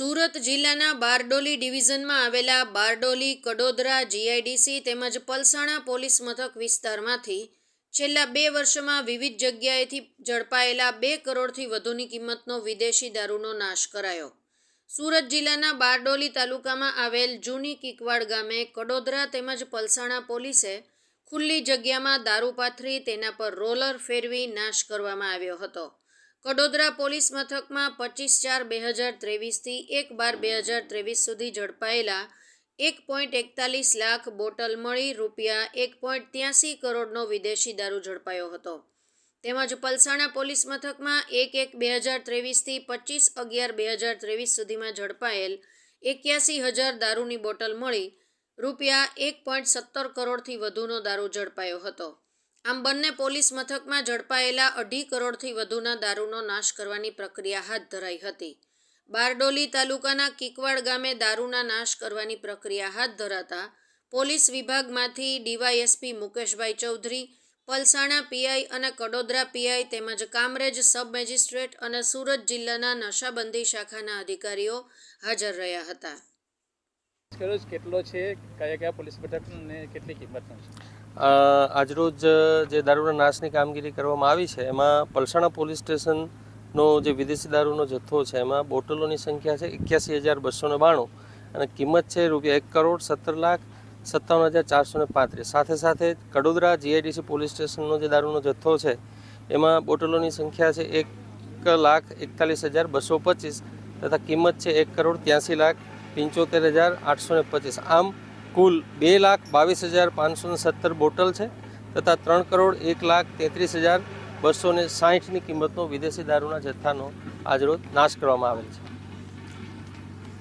સુરત જિલ્લાના બારડોલી ડિવિઝનમાં આવેલા બારડોલી, કડોદરા, જીઆઈડીસી તેમજ પલસાણા પોલીસ મથક વિસ્તારમાંથી છેલ્લા બે વર્ષમાં વિવિધ જગ્યાએથી ઝડપાયેલા બે કરોડથી વધુની કિંમતનો વિદેશી દારૂનો નાશ કરાયો. સુરત જિલ્લાના બારડોલી તાલુકામાં આવેલ જૂની કિકવાડ ગામે કડોદરા તેમજ પલસાણા પોલીસે ખુલ્લી જગ્યામાં દારૂ પાથરી તેના પર રોલર ફેરવી નાશ કરવામાં આવ્યો હતો. કડોદરા પોલીસ મથકમાં પચીસ ચાર બે હજાર ત્રેવીસથી એક બાર બે હજાર ત્રેવીસ સુધી ઝડપાયેલા એક પોઈન્ટ એકતાલીસ લાખ બોટલ મળી રૂપિયા એક પોઈન્ટ ત્યાસી કરોડનો વિદેશી દારૂ ઝડપાયો હતો. તેમજ પલસાણા પોલીસ મથકમાં એક એક બે હજાર ત્રેવીસથી પચીસ અગિયાર બે હજાર ત્રેવીસ સુધીમાં ઝડપાયેલ એક્યાસી હજાર દારૂની બોટલ મળી રૂપિયા એક પોઈન્ટ સત્તર કરોડથી વધુનો દારૂ ઝડપાયો હતો. આમ બંને પોલીસ મથકમાં ઝડપાયેલા અઢી કરોડથી વધુના દારૂનો નાશ કરવાની પ્રક્રિયા હાથ ધરાઈ હતી. બારડોલી તાલુકાના કિકવાડ ગામે દારૂના નાશ કરવાની પ્રક્રિયા હાથ ધરાતા પોલીસ વિભાગમાંથી ડીવાયએસપી મુકેશભાઈ ચૌધરી, પલસાણા પીઆઈ અને કડોદરા પીઆઈ તેમજ કામરેજ સબ મેજિસ્ટ્રેટ અને સુરત જિલ્લાના નશાબંધી શાખાના અધિકારીઓ હાજર રહ્યા હતા. કેટલો છે? કયા કયા પોલીસ મથક કેટલી કિંમતનો છે? આજરોજ જે દારૂના નાશની કામગીરી કરવામાં આવી છે, એમાં પલસાણા પોલીસ સ્ટેશનનો જે વિદેશી દારૂનો જથ્થો છે, એમાં બોટલોની સંખ્યા છે એક્યાસી હજાર બસો ને બાણું અને કિંમત છે રૂપિયા એક કરોડ સત્તર લાખ સત્તાવન હજાર ચારસો ને પાંત્રીસ. સાથે સાથે કડોદરા જીઆઈડીસી પોલીસ સ્ટેશનનો જે દારૂનો જથ્થો છે, એમાં બોટલોની સંખ્યા છે એક લાખ એકતાલીસ હજાર બસો પચીસ તથા કિંમત છે એક કરોડ ત્યાંસી લાખ પંચોતેર હજાર આઠસો ને પચીસ. આમ કુલ બે લાખ બાવીસ હજાર પાંચસો સત્તર બોટલ છે તથા ત્રણ કરોડ એક લાખ તેત્રીસ હજાર બસો ને સાહીઠની કિંમતનો વિદેશી દારૂના જથ્થાનો આજરોજ નાશ કરવામાં આવેલ છે.